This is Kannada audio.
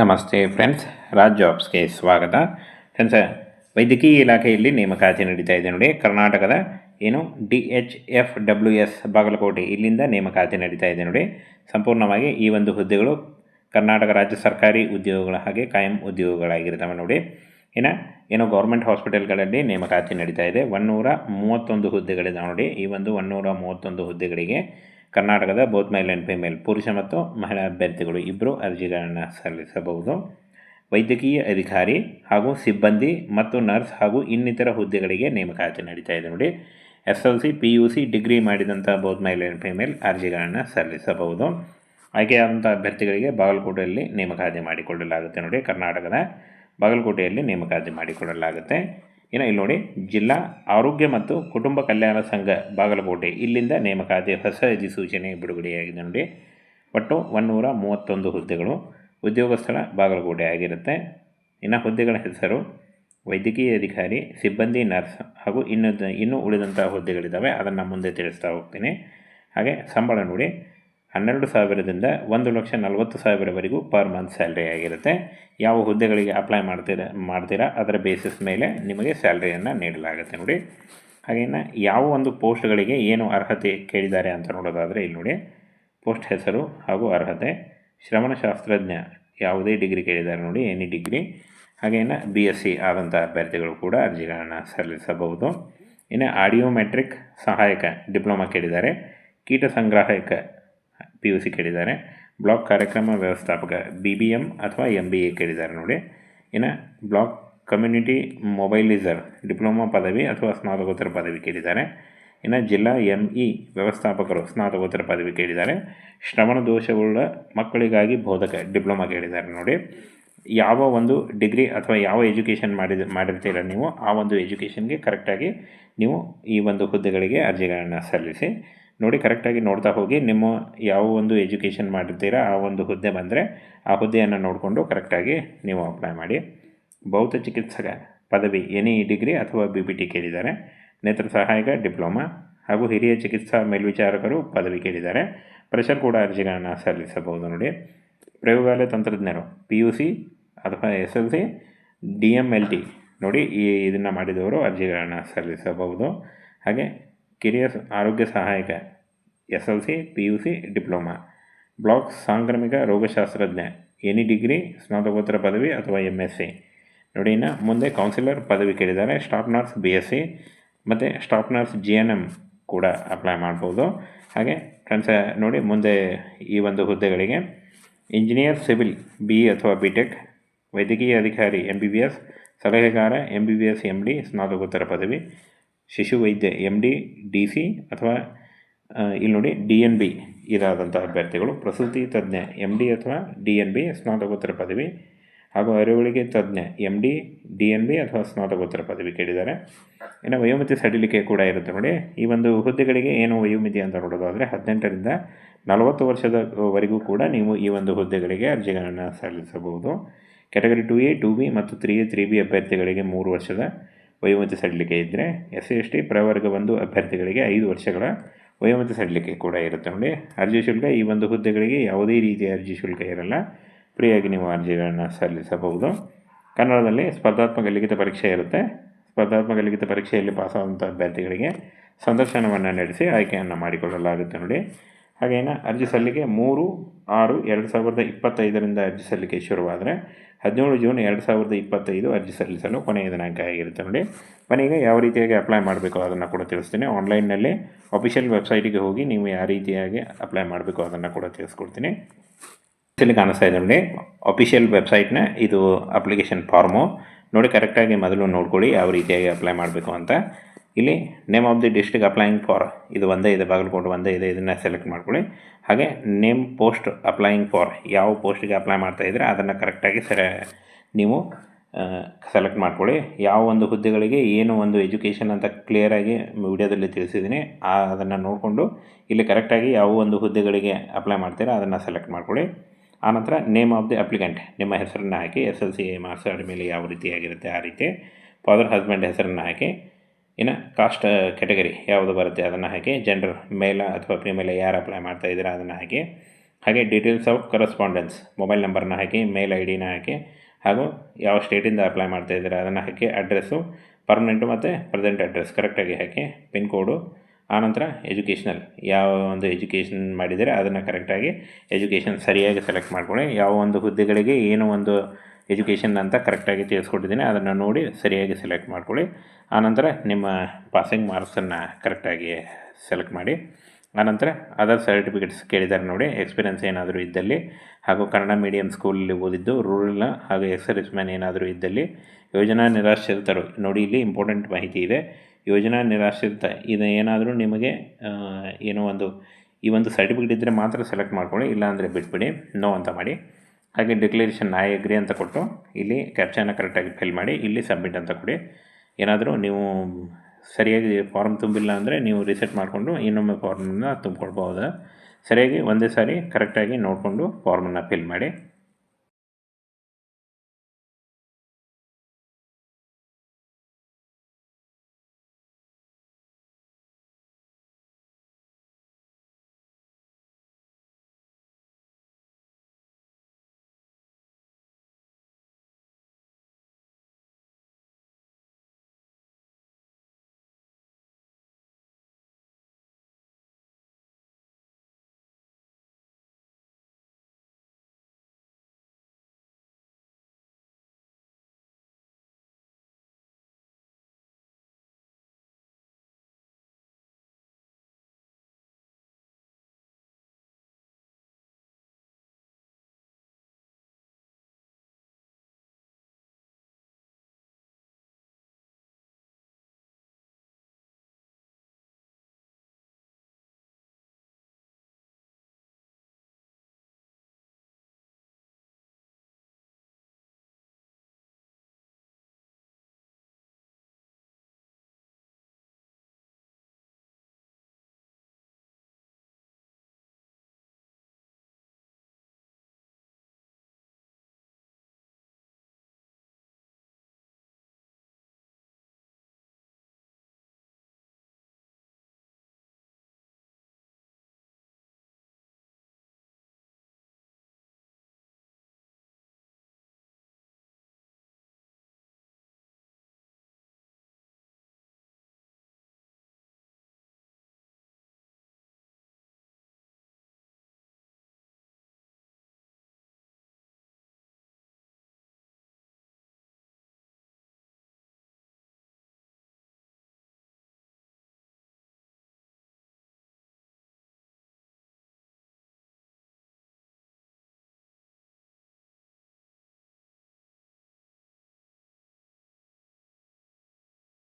ನಮಸ್ತೆ ಫ್ರೆಂಡ್ಸ್, ರಾಜ್ ಜಾಬ್ಸ್ಗೆ ಸ್ವಾಗತ. ಫ್ರೆಂಡ್ಸ್, ವೈದ್ಯಕೀಯ ಇಲಾಖೆಯಲ್ಲಿ ನೇಮಕಾತಿ ನಡೀತಾ ಇದೆ ನೋಡಿ, ಕರ್ನಾಟಕದ ಏನು D H F W S Bagalkote, ಇಲ್ಲಿಂದ ನೇಮಕಾತಿ ನಡೀತಾ ಇದೆ ನೋಡಿ. ಸಂಪೂರ್ಣವಾಗಿ ಈ ಒಂದು ಹುದ್ದೆಗಳು ಕರ್ನಾಟಕ ರಾಜ್ಯ ಸರ್ಕಾರಿ ಉದ್ಯೋಗಗಳ ಹಾಗೆ ಕಾಯಂ ಉದ್ಯೋಗಗಳಾಗಿರ್ತವೆ ನೋಡಿ. ಇನ್ನು ಏನು ಗೌರ್ಮೆಂಟ್ ಹಾಸ್ಪಿಟಲ್ಗಳಲ್ಲಿ ನೇಮಕಾತಿ ನಡೀತಾ ಇದೆ. ಒನ್ನೂರ ಮೂವತ್ತೊಂದು ಹುದ್ದೆಗಳಿದ್ದಾವೆ ನೋಡಿ. ಈ ಒಂದು ಒನ್ನೂರ ಮೂವತ್ತೊಂದು ಹುದ್ದೆಗಳಿಗೆ ಕರ್ನಾಟಕದ ಬೋತ್ ಮೇಲ್ ಆ್ಯಂಡ್ ಫಿಮೇಲ್ ಪುರುಷ ಮತ್ತು ಮಹಿಳಾ ಅಭ್ಯರ್ಥಿಗಳು ಇಬ್ಬರು ಅರ್ಜಿಗಳನ್ನು ಸಲ್ಲಿಸಬಹುದು. ವೈದ್ಯಕೀಯ ಅಧಿಕಾರಿ ಹಾಗೂ ಸಿಬ್ಬಂದಿ ಮತ್ತು ನರ್ಸ್ ಹಾಗೂ ಇನ್ನಿತರ ಹುದ್ದೆಗಳಿಗೆ ನೇಮಕಾತಿ ನಡೀತಾ ಇದೆ ನೋಡಿ. S L C, P U C degree ಮಾಡಿದಂಥ ಬೋತ್ ಮೇಲ್ ಆ್ಯಂಡ್ ಫಿಮೇಲ್ ಅರ್ಜಿಗಳನ್ನು ಸಲ್ಲಿಸಬಹುದು. ಆಯ್ಕೆಯಾದಂಥ ಅಭ್ಯರ್ಥಿಗಳಿಗೆ ಬಾಗಲಕೋಟೆಯಲ್ಲಿ ನೇಮಕಾತಿ ಮಾಡಿಕೊಳ್ಳಲಾಗುತ್ತೆ ನೋಡಿ. ಕರ್ನಾಟಕದ ಬಾಗಲಕೋಟೆಯಲ್ಲಿ ನೇಮಕಾತಿ ಮಾಡಿಕೊಳ್ಳಲಾಗುತ್ತೆ. ಇನ್ನು ಇಲ್ಲಿ ನೋಡಿ, ಜಿಲ್ಲಾ ಆರೋಗ್ಯ ಮತ್ತು ಕುಟುಂಬ ಕಲ್ಯಾಣ ಸಂಘ ಬಾಗಲಕೋಟೆ. ಇಲ್ಲಿಂದ ನೇಮಕಾತಿ ಹೊಸ ಅಧಿಸೂಚನೆ ಬಿಡುಗಡೆಯಾಗಿದೆ ನೋಡಿ. ಒಟ್ಟು ಒನ್ನೂರ ಮೂವತ್ತೊಂದು ಹುದ್ದೆಗಳು ಉದ್ಯೋಗ ಸ್ಥಳ ಬಾಗಲಕೋಟೆ ಆಗಿರುತ್ತೆ. ಇನ್ನು ಹುದ್ದೆಗಳ ಹೆಸರು, ವೈದ್ಯಕೀಯ ಅಧಿಕಾರಿ, ಸಿಬ್ಬಂದಿ, ನರ್ಸ್ ಹಾಗೂ ಇನ್ನೂ ಇನ್ನೂ ಉಳಿದಂಥ ಹುದ್ದೆಗಳಿದ್ದಾವೆ. ಅದನ್ನು ಮುಂದೆ ತಿಳಿಸ್ತಾ ಹೋಗ್ತೀನಿ. ಹಾಗೆ ಸಂಬಳ ನೋಡಿ ಹನ್ನೆರಡು ಸಾವಿರದಿಂದ ಒಂದು ಲಕ್ಷ ನಲವತ್ತು ಸಾವಿರವರೆಗೂ ಪರ್ ಮಂತ್ ಸ್ಯಾಲ್ರಿ ಆಗಿರುತ್ತೆ. ಯಾವ ಹುದ್ದೆಗಳಿಗೆ ಅಪ್ಲೈ ಮಾಡ್ತೀರ, ಮಾಡ್ತೀರಾ, ಅದರ ಬೇಸಿಸ್ ಮೇಲೆ ನಿಮಗೆ ಸ್ಯಾಲ್ರಿಯನ್ನು ನೀಡಲಾಗುತ್ತೆ ನೋಡಿ. ಹಾಗೇನ ಯಾವ ಒಂದು ಪೋಸ್ಟ್ಗಳಿಗೆ ಏನು ಅರ್ಹತೆ ಕೇಳಿದ್ದಾರೆ ಅಂತ ನೋಡೋದಾದರೆ ಇಲ್ಲಿ ನೋಡಿ. ಪೋಸ್ಟ್ ಹೆಸರು ಹಾಗೂ ಅರ್ಹತೆ. ಶ್ರವಣಶಾಸ್ತ್ರಜ್ಞ ಯಾವುದೇ ಡಿಗ್ರಿ ಕೇಳಿದ್ದಾರೆ ನೋಡಿ ಎನಿ ಡಿಗ್ರಿ ಹಾಗೇನ ಬಿ ಎಸ್ ಸಿ ಆದಂಥ ಅಭ್ಯರ್ಥಿಗಳು ಕೂಡ ಅರ್ಜಿಗಳನ್ನು ಸಲ್ಲಿಸಬಹುದು. ಇನ್ನು ಆಡಿಯೋಮೆಟ್ರಿಕ್ ಸಹಾಯಕ ಡಿಪ್ಲೊಮಾ ಕೇಳಿದ್ದಾರೆ. ಕೀಟ ಸಂಗ್ರಾಹಕ ಪಿ ಯು ಸಿ ಕೇಳಿದ್ದಾರೆ. ಬ್ಲಾಕ್ ಕಾರ್ಯಕ್ರಮ ವ್ಯವಸ್ಥಾಪಕ ಬಿ ಬಿ ಎಂ ಅಥವಾ ಎಂ ಬಿ ಎ ಕೇಳಿದ್ದಾರೆ ನೋಡಿ. ಇನ್ನು ಬ್ಲಾಕ್ ಕಮ್ಯುನಿಟಿ ಮೊಬೈಲಿಸರ್, ಡಿಪ್ಲೊಮಾ ಪದವಿ ಅಥವಾ ಸ್ನಾತಕೋತ್ತರ ಪದವಿ ಕೇಳಿದ್ದಾರೆ. ಇನ್ನು ಜಿಲ್ಲಾ ಎಂ ಇ ವ್ಯವಸ್ಥಾಪಕರು ಸ್ನಾತಕೋತ್ತರ ಪದವಿ ಕೇಳಿದ್ದಾರೆ. ಶ್ರವಣ ದೋಷವುಳ್ಳ ಮಕ್ಕಳಿಗಾಗಿ ಬೋಧಕ ಡಿಪ್ಲೊಮಾ ಕೇಳಿದ್ದಾರೆ ನೋಡಿ. ಯಾವ ಒಂದು ಡಿಗ್ರಿ ಅಥವಾ ಯಾವ ಎಜುಕೇಷನ್ ಮಾಡಿದ, ಮಾಡಿರ್ತೀರ ನೀವು ಆ ಒಂದು ಎಜುಕೇಷನ್ಗೆ ಕರೆಕ್ಟಾಗಿ ನೀವು ಈ ಒಂದು ಹುದ್ದೆಗಳಿಗೆ ಅರ್ಜಿಗಳನ್ನು ಸಲ್ಲಿಸಿ. ನೋಡಿ ಕರೆಕ್ಟಾಗಿ ನೋಡ್ತಾ ಹೋಗಿ ನಿಮ್ಮ ಯಾವ ಒಂದು ಎಜುಕೇಷನ್ ಮಾಡಿರ್ತೀರ, ಆ ಒಂದು ಹುದ್ದೆ ಬಂದರೆ ಆ ಹುದ್ದೆಯನ್ನು ನೋಡಿಕೊಂಡು ಕರೆಕ್ಟಾಗಿ ನೀವು ಅಪ್ಲೈ ಮಾಡಿ. ಭೌತ ಚಿಕಿತ್ಸಕ ಪದವಿ ಎನಿ ಡಿಗ್ರಿ ಅಥವಾ ಬಿ ಪಿ ಟಿ ಕೇಳಿದ್ದಾರೆ. ನೇತ್ರ ಸಹಾಯಕ, ಡಿಪ್ಲೊಮಾ ಹಾಗೂ ಹಿರಿಯ ಚಿಕಿತ್ಸಾ ಮೇಲ್ವಿಚಾರಕರು ಪದವಿ ಕೇಳಿದ್ದಾರೆ. ಪ್ರೆಷರ್ ಕೂಡ ಅರ್ಜಿಗಳನ್ನು ಸಲ್ಲಿಸಬಹುದು ನೋಡಿ. ಪ್ರಯೋಗಾಲಯ ತಂತ್ರಜ್ಞರು ಪಿ ಯು ಸಿ ಅಥವಾ S L C D M L T ನೋಡಿ ಈ ಇದನ್ನು ಮಾಡಿದವರು ಅರ್ಜಿಗಳನ್ನು ಸಲ್ಲಿಸಬಹುದು. ಹಾಗೆ ಕಿರಿಯ ಆರೋಗ್ಯ ಸಹಾಯಕ, S L C, P U C, diploma, block ಸಾಂಕ್ರಾಮಿಕ ರೋಗಶಾಸ್ತ್ರಜ್ಞ ಎನಿ ಡಿಗ್ರಿ, ಸ್ನಾತಕೋತ್ತರ ಪದವಿ ಅಥವಾ ಎಂ ಎಸ್ ಸಿ. ನೋಡಿ, ಇನ್ನು ಮುಂದೆ ಕೌನ್ಸಿಲರ್ ಪದವಿ ಕೇಳಿದ್ದಾರೆ. Staff nurse B S C ಮತ್ತು staff nurse G N M ಕೂಡ ಅಪ್ಲೈ ಮಾಡ್ಬೋದು. ಹಾಗೆ ಫ್ರೆಂಡ್ಸ್ ನೋಡಿ ಮುಂದೆ ಈ ಒಂದು ಹುದ್ದೆಗಳಿಗೆ ಇಂಜಿನಿಯರ್ ಸಿವಿಲ್ ಬಿ ಅಥವಾ ಬಿ ಟೆಕ್ ವೈದ್ಯಕೀಯ ಅಧಿಕಾರಿ ಎಂ ಬಿ ಬಿ ಎಸ್ ಸಲಹೆಗಾರ M B B S M D ಸ್ನಾತಕೋತ್ತರ ಪದವಿ ಶಿಶು ವೈದ್ಯ ಎಂ ಡಿ ಡಿ ಸಿ ಅಥವಾ ಇಲ್ಲಿ ನೋಡಿ ಡಿ ಎನ್ ಬಿ ಇದಾದಂಥ ಅಭ್ಯರ್ಥಿಗಳು. ಪ್ರಸೂತಿ ತಜ್ಞ ಎಂ ಡಿ ಅಥವಾ ಡಿ ಎನ್ ಬಿ ಸ್ನಾತಕೋತ್ತರ ಪದವಿ ಹಾಗೂ ಅರಿವಳಿಕೆ ತಜ್ಞ M D D N B ಅಥವಾ ಸ್ನಾತಕೋತ್ತರ ಪದವಿ ಕೇಳಿದ್ದಾರೆ. ಇನ್ನು ವಯೋಮಿತಿ ಸಡಿಲಿಕೆ ಕೂಡ ಇರುತ್ತೆ ನೋಡಿ. ಈ ಒಂದು ಹುದ್ದೆಗಳಿಗೆ ಏನು ವಯೋಮಿತಿ ಅಂತ ನೋಡೋದಾದರೆ ಹದಿನೆಂಟರಿಂದ ನಲವತ್ತು ವರ್ಷದವರೆಗೂ ಕೂಡ ನೀವು ಈ ಒಂದು ಹುದ್ದೆಗಳಿಗೆ ಅರ್ಜಿಗಳನ್ನು ಸಲ್ಲಿಸಬಹುದು. Category two A, two B ಮತ್ತು ತ್ರೀ ಎ, ತ್ರೀ ಬಿ ಅಭ್ಯರ್ಥಿಗಳಿಗೆ ಮೂರು ವರ್ಷದ ವಯೋಮಿತಿ ಸಡಿಲಿಕೆ ಇದ್ದರೆ ಎಸ್ ಸಿ ಎಸ್ ಟಿ ಪ್ರವರ್ಗ ಒಂದು ಅಭ್ಯರ್ಥಿಗಳಿಗೆ ಐದು ವರ್ಷಗಳ ವಯೋಮಿತಿ ಸಡಿಲಿಕೆ ಕೂಡ ಇರುತ್ತೆ ನೋಡಿ. ಅರ್ಜಿ ಶುಲ್ಕ ಈ ಒಂದು ಹುದ್ದೆಗಳಿಗೆ ಯಾವುದೇ ರೀತಿಯ ಅರ್ಜಿ ಶುಲ್ಕ ಇರಲ್ಲ. ಫ್ರೀಯಾಗಿ ನೀವು ಅರ್ಜಿಗಳನ್ನು ಸಲ್ಲಿಸಬಹುದು. ಕನ್ನಡದಲ್ಲಿ ಸ್ಪರ್ಧಾತ್ಮಕ ಲಿಖಿತ ಪರೀಕ್ಷೆ ಇರುತ್ತೆ. ಸ್ಪರ್ಧಾತ್ಮಕ ಲಿಖಿತ ಪರೀಕ್ಷೆಯಲ್ಲಿ ಪಾಸಾದಂಥ ಅಭ್ಯರ್ಥಿಗಳಿಗೆ ಸಂದರ್ಶನವನ್ನು ನಡೆಸಿ ಆಯ್ಕೆಯನ್ನು ಮಾಡಿಕೊಳ್ಳಲಾಗುತ್ತೆ ನೋಡಿ. ಹಾಗೇನ ಅರ್ಜಿ ಸಲ್ಲಿಕೆ ಮೂರು ಆರು ಎರಡು ಸಾವಿರದ ಇಪ್ಪತ್ತೈದರಿಂದ ಅರ್ಜಿ ಸಲ್ಲಿಕೆ ಶುರುವಾದರೆ ಹದಿನೇಳು ಜೂನ್ ಎರಡು ಸಾವಿರದ ಇಪ್ಪತ್ತೈದು ಅರ್ಜಿ ಸಲ್ಲಿಸಲು ಕೊನೆಯ ದಿನಾಂಕ ಆಗಿರುತ್ತೆ ನೋಡಿ. ಕೊನೆಗೆ ಯಾವ ರೀತಿಯಾಗಿ ಅಪ್ಲೈ ಮಾಡಬೇಕು ಅದನ್ನು ಕೂಡ ತಿಳಿಸ್ತೀನಿ. ಆನ್ಲೈನ್ನಲ್ಲಿ ಅಫಿಷಿಯಲ್ ವೆಬ್ಸೈಟಿಗೆ ಹೋಗಿ ನೀವು ಯಾವ ರೀತಿಯಾಗಿ ಅಪ್ಲೈ ಮಾಡಬೇಕು ಅದನ್ನು ಕೂಡ ತಿಳಿಸ್ಕೊಡ್ತೀನಿ. ಇಲ್ಲಿ ಕಾಣಿಸ್ತಾ ಇದೆ ನೋಡಿ ಅಫಿಷಿಯಲ್ ವೆಬ್ಸೈಟ್ನ ಇದು ಅಪ್ಲಿಕೇಶನ್ ಫಾರ್ಮು ನೋಡಿ ಕರೆಕ್ಟಾಗಿ ಮೊದಲು ನೋಡ್ಕೊಳ್ಳಿ ಯಾವ ರೀತಿಯಾಗಿ ಅಪ್ಲೈ ಮಾಡಬೇಕು ಅಂತ. ಇಲ್ಲಿ name of the district applying for ಇದು ಒಂದೇ, ಇದೆ ಬಾಗಲಕೋಟೆ ಒಂದೇ, ಇದೆ ಇದನ್ನು ಸೆಲೆಕ್ಟ್ ಮಾಡ್ಕೊಳ್ಳಿ. ಹಾಗೆ ನೇಮ್ ಪೋಸ್ಟ್ ಅಪ್ಲೈಯಿಂಗ್ ಫಾರ್ ಯಾವ ಪೋಸ್ಟಿಗೆ ಅಪ್ಲೈ ಮಾಡ್ತಾ ಇದ್ದರೆ, ಅದನ್ನು ಕರೆಕ್ಟಾಗಿ ಸರಿ, ನೀವು ಸೆಲೆಕ್ಟ್ ಮಾಡ್ಕೊಳ್ಳಿ. ಯಾವ ಒಂದು ಹುದ್ದೆಗಳಿಗೆ ಏನು ಒಂದು ಎಜುಕೇಷನ್ ಅಂತ ಕ್ಲಿಯರಾಗಿ ವಿಡಿಯೋದಲ್ಲಿ ತಿಳಿಸಿದ್ದೀನಿ, ಆ, ಅದನ್ನು ನೋಡಿಕೊಂಡು ಇಲ್ಲಿ ಕರೆಕ್ಟಾಗಿ ಯಾವ ಒಂದು ಹುದ್ದೆಗಳಿಗೆ ಅಪ್ಲೈ ಮಾಡ್ತೀರಾ, ಅದನ್ನು ಸೆಲೆಕ್ಟ್ ಮಾಡ್ಕೊಳ್ಳಿ. ಆನಂತರ ನೇಮ್ ಆಫ್ ದಿ ಅಪ್ಲಿಕೆಂಟ್ ನಿಮ್ಮ ಹೆಸರನ್ನು ಹಾಕಿ ಎಸ್ ಎಲ್ ಸಿ ಮಾರ್ಕ್ಸ್ ಮೇಲೆ ಯಾವ ರೀತಿಯಾಗಿರುತ್ತೆ ಆ ರೀತಿ ಫಾದರ್ ಹಸ್ಬೆಂಡ್ ಹೆಸರನ್ನು ಹಾಕಿ ಇನ್ನು ಕಾಸ್ಟ್ ಕ್ಯಾಟಗರಿ ಯಾವುದು ಬರುತ್ತೆ ಅದನ್ನು ಹಾಕಿ ಜೆಂಡರ್ ಮೇಲ ಅಥವಾ ಫಿಮೇಲ ಯಾರು ಅಪ್ಲೈ ಮಾಡ್ತಾ ಇದ್ದೀರಾ ಅದನ್ನು ಹಾಕಿ ಹಾಗೆ ಡೀಟೇಲ್ಸ್ ಆಫ್ ಕರೆಸ್ಪಾಂಡೆನ್ಸ್ ಮೊಬೈಲ್ ನಂಬರ್ನ ಹಾಕಿ ಮೇಲ್ ಐ ಡಿನ ಹಾಕಿ ಹಾಗೂ ಯಾವ ಸ್ಟೇಟಿಂದ ಅಪ್ಲೈ ಮಾಡ್ತಾ ಇದ್ದೀರಾ ಅದನ್ನು ಹಾಕಿ ಅಡ್ರೆಸ್ಸು ಪರ್ಮನೆಂಟು ಮತ್ತು ಪ್ರೆಸೆಂಟ್ ಅಡ್ರೆಸ್ ಕರೆಕ್ಟಾಗಿ ಹಾಕಿ ಪಿನ್ ಕೋಡು ಆನಂತರ ಎಜುಕೇಷನಲ್ ಯಾವ ಒಂದು ಎಜುಕೇಷನ್ ಮಾಡಿದರೆ ಅದನ್ನು ಕರೆಕ್ಟಾಗಿ ಎಜುಕೇಷನ್ ಸರಿಯಾಗಿ ಸೆಲೆಕ್ಟ್ ಮಾಡ್ಕೊಳ್ಳಿ. ಯಾವ ಒಂದು ಹುದ್ದೆಗಳಿಗೆ ಏನು ಒಂದು ಎಜುಕೇಷನ್ ಅಂತ ಕರೆಕ್ಟಾಗಿ ತಿಳಿಸ್ಕೊಟ್ಟಿದ್ದೀನಿ. ಅದನ್ನು ನೋಡಿ ಸರಿಯಾಗಿ ಸೆಲೆಕ್ಟ್ ಮಾಡ್ಕೊಳ್ಳಿ. ಆನಂತರ ನಿಮ್ಮ ಪಾಸಿಂಗ್ ಮಾರ್ಕ್ಸನ್ನು ಕರೆಕ್ಟಾಗಿ ಸೆಲೆಕ್ಟ್ ಮಾಡಿ. ಆನಂತರ ಅದರ್ ಸರ್ಟಿಫಿಕೇಟ್ಸ್ ಕೇಳಿದ್ದಾರೆ ನೋಡಿ ಎಕ್ಸ್ಪೀರಿಯನ್ಸ್ ಏನಾದರೂ ಇದ್ದಲ್ಲಿ ಹಾಗೂ ಕನ್ನಡ ಮೀಡಿಯಂ ಸ್ಕೂಲಲ್ಲಿ ಓದಿದ್ದು ರೂರಲ್ ಹಾಗೂ ಎಕ್ಸರ್ವಿಸ್ ಮ್ಯಾನ್ ಏನಾದರೂ ಇದ್ದಲ್ಲಿ ಯೋಜನಾ ನಿರಾಶ್ರಿತರು ನೋಡಿ, ಇಲ್ಲಿ ಇಂಪಾರ್ಟೆಂಟ್ ಮಾಹಿತಿ ಇದೆ. ಯೋಜನಾ ನಿರಾಶ್ರಿತ ಇದು ಏನಾದರೂ ನಿಮಗೆ ಏನೋ ಒಂದು ಈ ಒಂದು ಸರ್ಟಿಫಿಕೇಟ್ ಇದ್ದರೆ ಮಾತ್ರ ಸೆಲೆಕ್ಟ್ ಮಾಡ್ಕೊಳ್ಳಿ, ಇಲ್ಲಾಂದರೆ ಬಿಟ್ಬಿಡಿ. ನೋ ಅಂತ ಮಾಡಿ. ಹಾಗೆ ಡಿಕ್ಲರೇಷನ್ ಐ ಅಗ್ರಿ ಅಂತ ಕೊಟ್ಟು ಇಲ್ಲಿ ಕ್ಯಾಪ್ಚನ್ನ ಕರೆಕ್ಟಾಗಿ ಫಿಲ್ ಮಾಡಿ, ಇಲ್ಲಿ ಸಬ್ಮಿಟ್ ಅಂತ ಕೊಡಿ. ಏನಾದರೂ ನೀವು ಸರಿಯಾಗಿ ಫಾರ್ಮ್ ತುಂಬಿಲ್ಲ ಅಂದರೆ ನೀವು ರಿಸೆಟ್ ಮಾಡಿಕೊಂಡು ಇನ್ನೊಮ್ಮೆ ಫಾರ್ಮನ್ನು ತುಂಬಿಕೊಳ್ಬೋದು ಸರಿಯಾಗಿ ಒಂದೇ ಸಾರಿ ಕರೆಕ್ಟಾಗಿ ನೋಡಿಕೊಂಡು ಫಾರ್ಮನ್ನು ಫಿಲ್ ಮಾಡಿ.